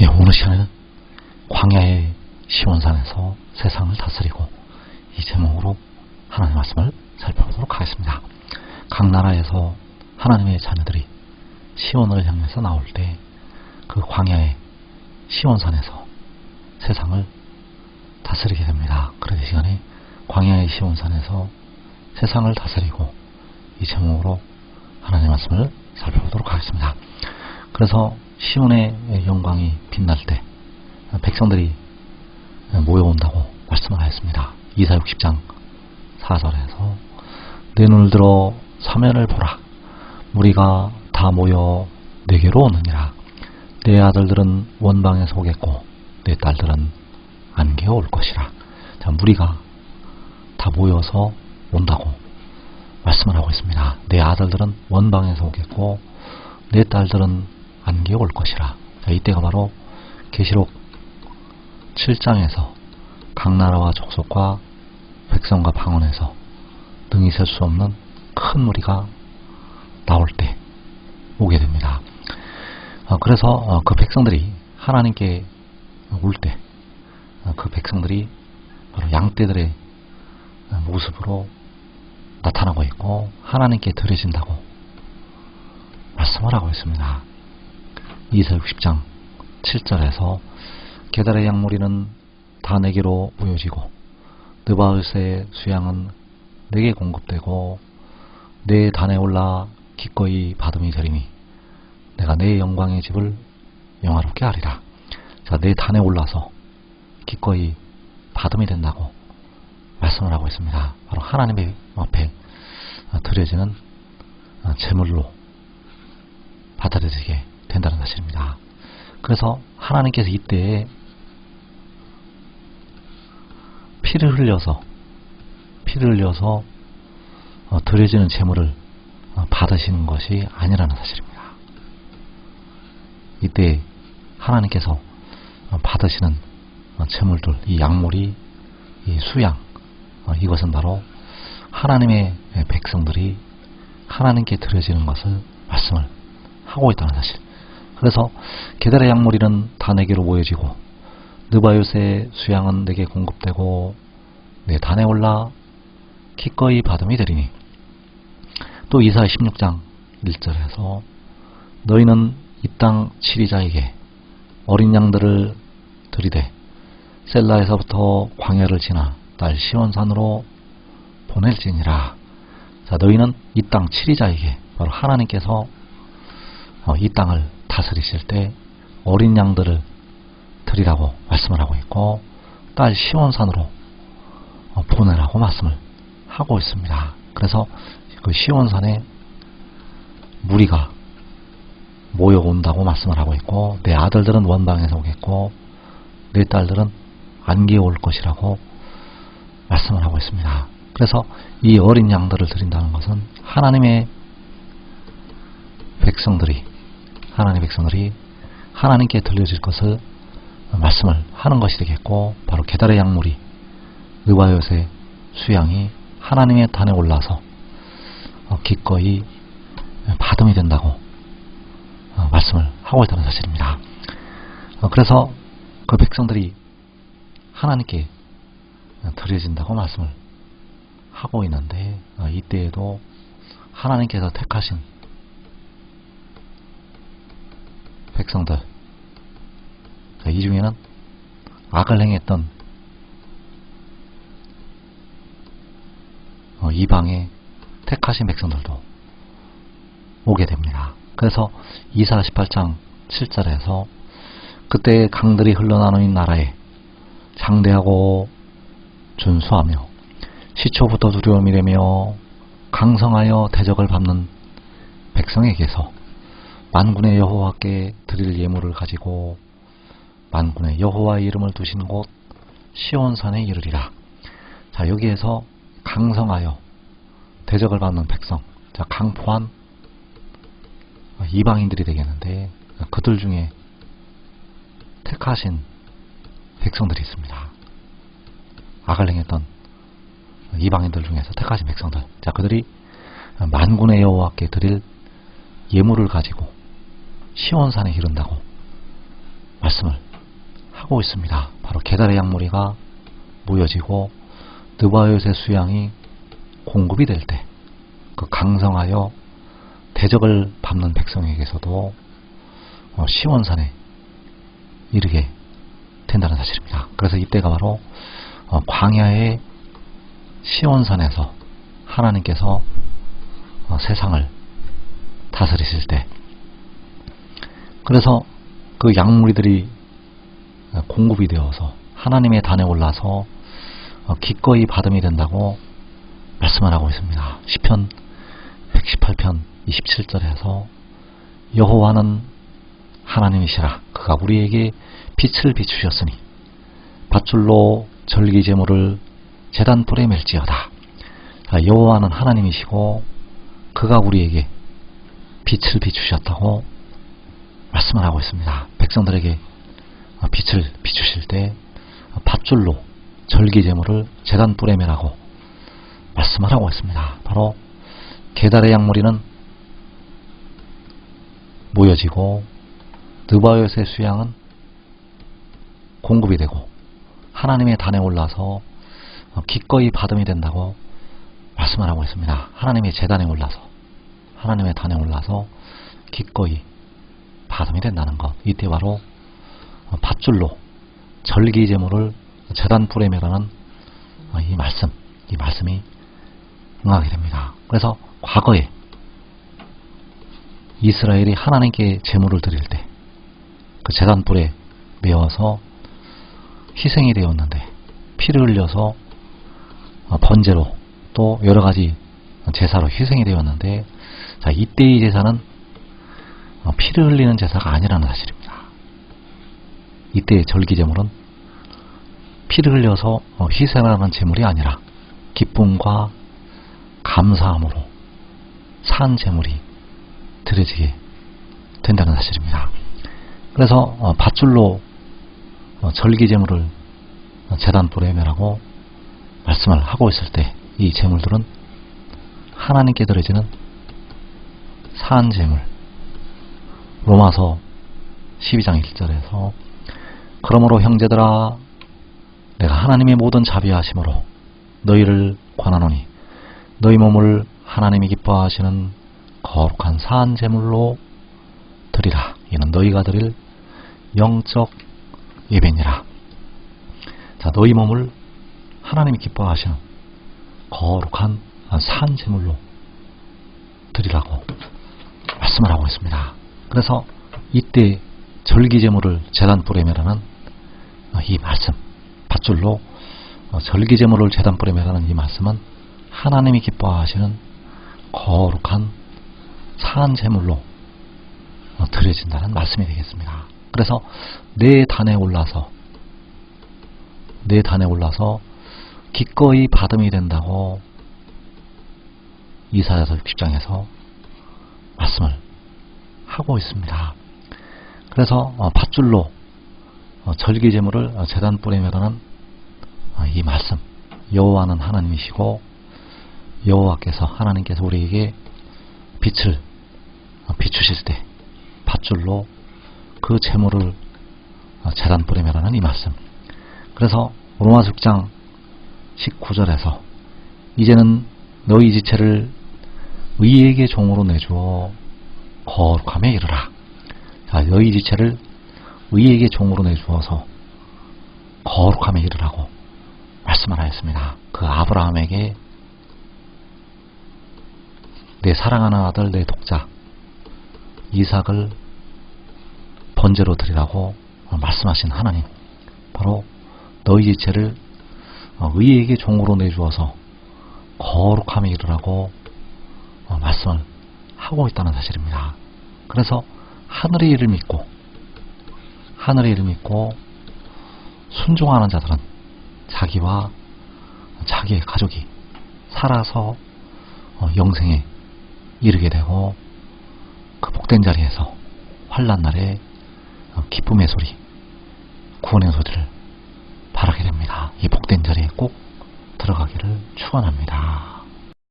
예, 오늘 시간에는 광야의 시원산에서 세상을 다스리고 이 제목으로 하나님의 말씀을 살펴보도록 하겠습니다. 각 나라에서 하나님의 자녀들이 시원을 향해서 나올 때 그 광야의 시원산에서 세상을 다스리게 됩니다. 그래서 이 시간에 광야의 시원산에서 세상을 다스리고 이 제목으로 하나님의 말씀을 살펴보도록 하겠습니다. 그래서 시온의 영광이 빛날 때 백성들이 모여온다고 말씀을 하였습니다. 이사 60장 4절에서 내 눈을 들어 사면을 보라 무리가 다 모여 내게로 오느니라 내 아들들은 원방에서 오겠고 내 딸들은 안개에 올 것이라 자, 무리가 다 모여서 온다고 말씀을 하고 있습니다. 내 아들들은 원방에서 오겠고 내 딸들은 안개에 올 것이라. 자, 이때가 바로 계시록 7장에서 각 나라와 족속과 백성과 방언에서 능히 셀 수 없는 큰 무리가 나올 때 오게 됩니다. 어, 그래서 어, 그 백성들이 하나님께 올 때 그 백성들이 바로 양떼들의 모습으로 나타나고 있고 하나님께 드려진다고 말씀을 하고 있습니다. 이사 60장 7절에서 게달의 양무리는 다 내게로 모여지고 느바을의 수양은 내게 공급되고 내 단에 올라 기꺼이 받음이 되리니 내가 내 영광의 집을 영화롭게 하리라. 자, 내 단에 올라서 기꺼이 받음이 된다고 말씀을 하고 있습니다. 바로 하나님의 앞에 드려지는 제물로 받아들여지게 된다는 사실입니다. 그래서 하나님께서 이때에 피를 흘려서 피를 흘려서 드려지는 제물을 받으시는 것이 아니라는 사실입니다. 이때 하나님께서 받으시는 제물들, 이 약물이 이 수양, 이것은 바로 하나님의 백성들이 하나님께 드려지는 것을 말씀을 하고 있다는 사실. 그래서 게달의 약물이는 다 내게로 모여지고 느바요스의 수양은 내게 공급되고 내 단에 올라 기꺼이 받음이 되리니 또 이사 16장 1절에서 너희는 이 땅 치리자에게 어린 양들을 들이대 셀라에서부터 광야를 지나 딸 시원산으로 보낼지니라. 자, 너희는 이 땅 치리자에게 바로 하나님께서 어, 이 땅을 다스리실 때 어린 양들을 드리라고 말씀을 하고 있고 딸 시원산으로 어, 보내라고 말씀을 하고 있습니다. 그래서 그 시원산에 무리가 모여온다고 말씀을 하고 있고 내 아들들은 원방에서 오겠고 내 딸들은 안개에 올 것이라고 말씀을 하고 있습니다. 그래서 이 어린 양들을 드린다는 것은 하나님의 백성들이 하나님의 백성들이 하나님께 들려질 것을 말씀을 하는 것이 되겠고 바로 게달의 약물이 느바요의 수양이 하나님의 단에 올라서 어, 기꺼이 받음이 된다고 어, 말씀을 하고 있다는 사실입니다. 어, 그래서 그 백성들이 하나님께 드려진다고 말씀을 하고 있는데 이때에도 하나님께서 택하신 백성들 이 중에는 악을 행했던 이방의 택하신 백성들도 오게 됩니다. 그래서 이사 18장 7절에서 그때 강들이 흘러나오는 나라에 장대하고 준수하며 시초부터 두려움이라며 강성하여 대적을 밟는 백성에게서 만군의 여호와께 드릴 예물을 가지고 만군의 여호와의 이름을 두신 곳 시온산에 이르리라. 자 여기에서 강성하여 대적을 받는 백성. 자 강포한 이방인들이 되겠는데 그들 중에 택하신 백성들이 있습니다. 악을 행했던 이방인들 중에서 택하신 백성들. 자, 그들이 만군의 여호와께 드릴 예물을 가지고 시온산에 이른다고 말씀을 하고 있습니다. 바로 계달의 약물이가 모여지고 느바요의 수양이 공급이 될 때 그 강성하여 대적을 밟는 백성에게서도 어, 시원산에 이르게 된다는 사실입니다. 그래서 이때가 바로 어, 광야의 시원산에서 하나님께서 어, 세상을 다스리실 때 그래서 그 약물이들이 공급이 되어서 하나님의 단에 올라서 기꺼이 받음이 된다고 말씀을 하고 있습니다. 시편 118편 27절에서 여호와는 하나님이시라 그가 우리에게 빛을 비추셨으니 밧줄로 절기 제물을 재단 뿔에 멜지어다. 여호와는 하나님이시고 그가 우리에게 빛을 비추셨다고 말씀을 하고 있습니다. 백성들에게 빛을 비추실 때 밧줄로 절기 제물을 재단 뿔에 매라고 말씀을 하고 있습니다. 바로 계달의 약물이는 모여지고 느바요의 수양은 공급이 되고 하나님의 단에 올라서 기꺼이 받음이 된다고 말씀을 하고 있습니다. 하나님의 재단에 올라서 하나님의 단에 올라서 기꺼이 받음이 된다는 것. 이때 바로 밧줄로 절기 제물을 재단 뿔에 매라는 이 말씀, 이 말씀이 응하게 됩니다. 그래서 과거에 이스라엘이 하나님께 제물을 드릴 때 그 재단 불에 메어서 희생이 되었는데 피를 흘려서 번제로 또 여러 가지 제사로 희생이 되었는데 자 이때의 제사는 피를 흘리는 제사가 아니라는 사실입니다. 이때의 절기제물은 피를 흘려서 희생하는 제물이 아니라 기쁨과 감사함으로 산 제물이 드려지게 된다는 사실입니다. 그래서 어, 밧줄로 어, 절기 제물을 재단불에 매라고 말씀을 하고 있을 때 이 제물들은 하나님께 드려지는 산 제물 로마서 12장 1절에서 그러므로 형제들아 내가 하나님의 모든 자비하심으로 너희를 권하노니 너희 몸을 하나님이 기뻐하시는 거룩한 사한 제물로 드리라. 이는 너희가 드릴 영적 예배니라. 자, 너희 몸을 하나님이 기뻐하시는 거룩한 사한 제물로 드리라고 말씀을 하고 있습니다. 그래서 이때 절기 제물을 재단 뿌에 매라는 이 말씀, 밧줄로 절기 제물을 재단 뿌에 매라는 이 말씀은 하나님이 기뻐하시는 거룩한 사한 제물로 드려진다는 말씀이 되겠습니다. 그래서 내 단에 올라서 내 단에 올라서 기꺼이 받음이 된다고 이사야서 60장에서 말씀을 하고 있습니다. 그래서 어, 밧줄로 어, 절기 제물을 재단 어, 이 말씀 여호와는 하나님이시고 여호와께서 하나님께서 우리에게 빛을 비추실 때 밧줄로 그 재물을 재단 뿌리매라는 이 말씀. 그래서 로마서 6장 19절에서 이제는 너희 지체를 의에게 종으로 내주어 거룩함에 이르라. 자, 너희 지체를 의에게 종으로 내주어서 거룩함에 이르라고 말씀을 하였습니다. 그 아브라함에게 내 사랑하는 아들 내 독자 이삭을 번제로 드리라고 말씀하신 하나님 바로 너희 지체를 의에게 종으로 내주어서 거룩함에 이르라고 말씀을 하고 있다는 사실입니다. 그래서 하늘의 일을 믿고 하늘의 일을 믿고 순종하는 자들은 자기와 자기의 가족이 살아서 영생에 이르게 되고 그 복된 자리에서 환란 날에 기쁨의 소리, 구원의 소리를 바라게 됩니다. 이 복된 자리에 꼭 들어가기를 축원합니다.